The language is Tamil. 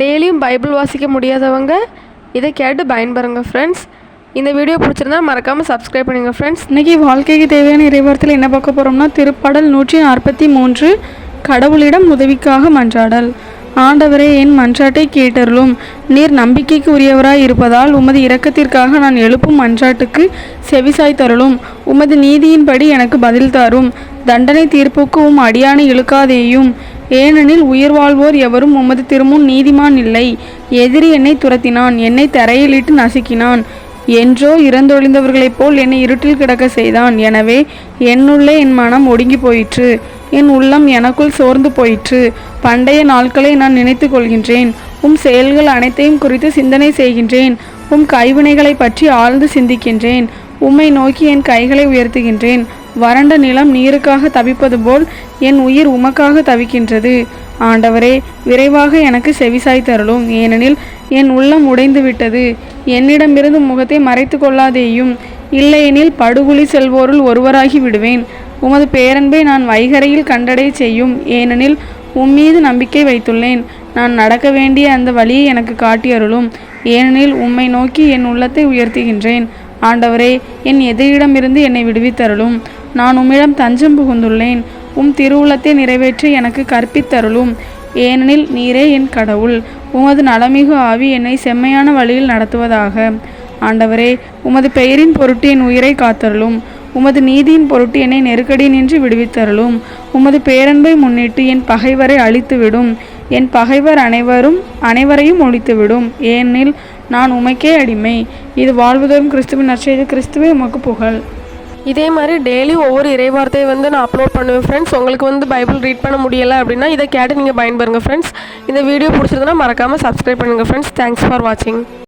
டெய்லியும் பைபிள் வாசிக்க முடியாதவங்க இதை கேட்டு பயன்பெறுங்க ஃப்ரெண்ட்ஸ் இந்த வீடியோ பிடிச்சிருந்தா மறக்காமல் சப்ஸ்கிரைப் பண்ணுங்கள் ஃப்ரெண்ட்ஸ் இன்றைக்கி வாழ்க்கைக்கு தேவையான இறைவரத்தில் என்ன பார்க்க போகிறோம்னா திருப்பாடல் நூற்றி நாற்பத்தி மூன்று கடவுளிடம் உதவிக்காக மன்றாடல். ஆண்டவரே என் மன்றாட்டை கேட்டருளும். நீர் நம்பிக்கைக்கு உரியவராய் இருப்பதால் உமது இரக்கத்திற்காக நான் எழுப்பும் மன்றாட்டுக்கு செவிசாய் தருளும். உமது நீதியின்படி எனக்கு பதில் தாரும். தண்டனை தீர்ப்புக்கு உம் அடியானை இழுக்காதேயும். ஏனெனில் உயிர் வாழ்வோர் எவரும் உமது திருமுன் நீதிமான் இல்லை. எதிரி என்னை துரத்தினான் என்னை தரையிலிட்டு நசுக்கினான். என்றோ இறந்தொழிந்தவர்களைப் போல் என்னை இருட்டில் கிடக்க செய்தான். எனவே என்னுள்ளே என் மனம் ஒடுங்கி போயிற்று. என் உள்ளம் எனக்குள் சோர்ந்து போயிற்று. பண்டைய நாட்களை நான் நினைத்து கொள்கின்றேன். உம் செயல்கள் அனைத்தையும் குறித்து சிந்தனை செய்கின்றேன். உம் கைவினைகளை பற்றி ஆழ்ந்து சிந்திக்கின்றேன். உம்மை நோக்கி என் கைகளை உயர்த்துகின்றேன். வறண்ட நிலம் நீருக்காக தவிப்பது போல் என் உயிர் உமக்காக தவிக்கின்றது. ஆண்டவரே விரைவாக எனக்கு செவிசாய் தருளும். ஏனெனில் என் உள்ளம் உடைந்து விட்டது என்னிடமிருந்து முகத்தை மறைத்து கொள்ளாதேயும். இல்லையெனில் படுகுழி செல்வோருள் ஒருவராகி விடுவேன். உமது பேரன்பை நான் வைகரையில் கண்டடை செய்யும். ஏனெனில் உம்மீது நம்பிக்கை வைத்துள்ளேன். நான் நடக்க வேண்டிய அந்த வழியை எனக்கு காட்டி அருளும். ஏனெனில் உம்மை நோக்கி என் உள்ளத்தை உயர்த்துகின்றேன். ஆண்டவரே என் எதிரிடமிருந்து என்னை விடுவித்தருளும். நான் உம்மிடம் தஞ்சம் புகுந்துள்ளேன். உம் திருவுளத்தை நிறைவேற்றி எனக்கு கற்பித்தருளும். ஏனெனில் நீரே என் கடவுள். உமது நலமிகு ஆவி என்னை செம்மையான வழியில் நடத்துவதாக. ஆண்டவரே உமது பெயரின் பொருட்டு என் உயிரை காத்தருளும். உமது நீதியின் பொருட்டு என்னை நெருக்கடி நின்று விடுவித்தருளும். உமது பேரன்பை முன்னிட்டு என் பகைவரை அழித்துவிடும். என் பகைவர் அனைவரும் அனைவரையும் ஒழித்துவிடும். ஏனெனில் நான் உமைக்கே அடிமை. இது வாழ்வுதோறும் கிறிஸ்துவின் நற்செய்து. கிறிஸ்துவே உமக்கு புகழ். இதே மாதிரி டெய்லி ஒவ்வொரு இறைவார்த்தையை வந்து நான் அப்லோட் பண்ணுவேன் ஃப்ரெண்ட்ஸ் உங்களுக்கு வந்து பைபிள் ரீட் பண்ண முடியலை அப்படின்னா இதை கேட்டு நீங்கள் பயன்பெறுங்க ஃப்ரெண்ட்ஸ் இந்த வீடியோ பிடிச்சிருந்தனா மறக்காமல் சப்ஸ்கிரைப் பண்ணுங்கள் ஃப்ரெண்ட்ஸ் தேங்க்ஸ் ஃபார் வாட்சிங்